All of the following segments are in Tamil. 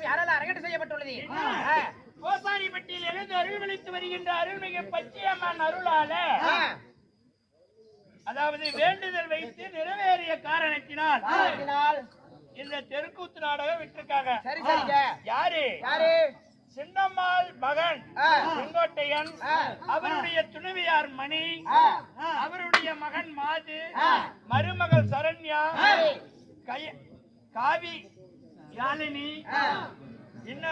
நாடகம் யாரால அரங்கேற்றம் செய்யப்பட்டுள்ளது. கோசாரிப்பட்டியில் எழுந்து அருள்வளித்து வருகின்ற அருள்மிகு பச்சையம்மன் அருளால. அதாவது வேண்டுதல் வைத்து நிறைவேறிய காரணத்தினால். இந்த தெருக்கூத்து நாடகம் விட்டிருக்காங்க. சரி சரிங்க. யாரு? யாரு? சின்னம்மாள் மகன். செங்கோட்டையன். அவருடைய துணைவியார் மணி அவருடைய மகன் மாது. மருமகள் சரண்யா காவி யாழினி என்ன?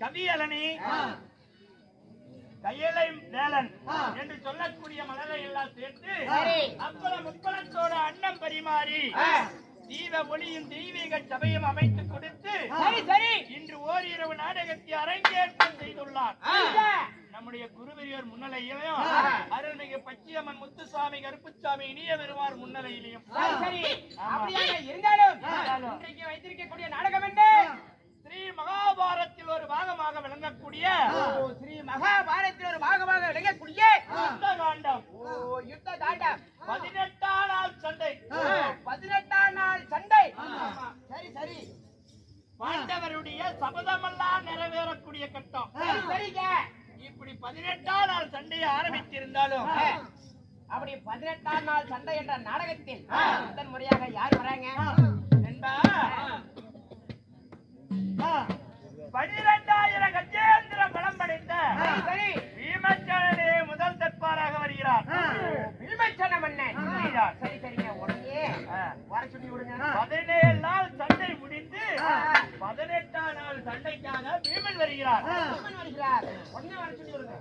கவியலனி கையலை வேலன் என்று சொல்லக்கூடிய மலரை எல்லாம் சேர்த்து சரி. அப்பளம் முப்பளத்தோட அன்னம் பரிமாறி. தீப ஒளியும் தெய்வீக சபையும் அமைத்து கொடுத்து இன்று ஓரிரவு நாடகத்தை அரங்கேற்றம் செய்துள்ளார். நம்முடைய குருவெறியோர் முன்னிலையிலும் ஆ. அருள்மிகு பச்சியம்மன் முத்துசாமி கருப்புசாமி இனிய வருவார் முன்னிலையிலையும் இருந்தாலும். இன்றைக்கு வைத்திருக்கக்கூடிய நாடகம் என்ன ஸ்ரீ மகாபாரத்தில் ஒரு பாகமாக விளங்கக்கூடிய ஓ, ஸ்ரீ மகாபாரத்தில் ஒரு பாகமாக விளங்கக்கூடிய யுத்த காண்டம் ஓ. யுத்த தாண்டம் பதினெட்டாம் நாள் சண்டை. பதினெட்டாம் நாள் சண்டை. சரி சரி. பாண்டவருடைய சபதமெல்லாம் நிறைவேறக்கூடிய கட்டம். சரி சரிங்க. இப்படி பதினெட்டாம் நாள் சண்டையை ஆரம்பித்திருந்தாலும். அப்படி பதினெட்டாம் நாள் சண்டை என்ற நாடகத்தில் முதன் முறையாக யார் வராங்க? என்பா பனிரெண்டாயிரம் கஜேந்திர பலம் படைத்த சரி சரி பீமச்சரனே முதல் தற்பாராக வருகிறார் வில்மச்சன மன்னன் வருகிறார். சரி சரிங்க உடனே ஆ. வர சொல்லி விடுங்க பதினேழு நாள் சண்டை முடிந்து. பதினெட்டாம் நாள் சண்டைக்காக பீமன் வருகிறார். வில்மன் வருகிறார். உடனே வர சொல்லி விடுங்க.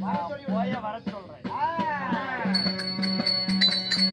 வர சொல்லி போய வர ஆ.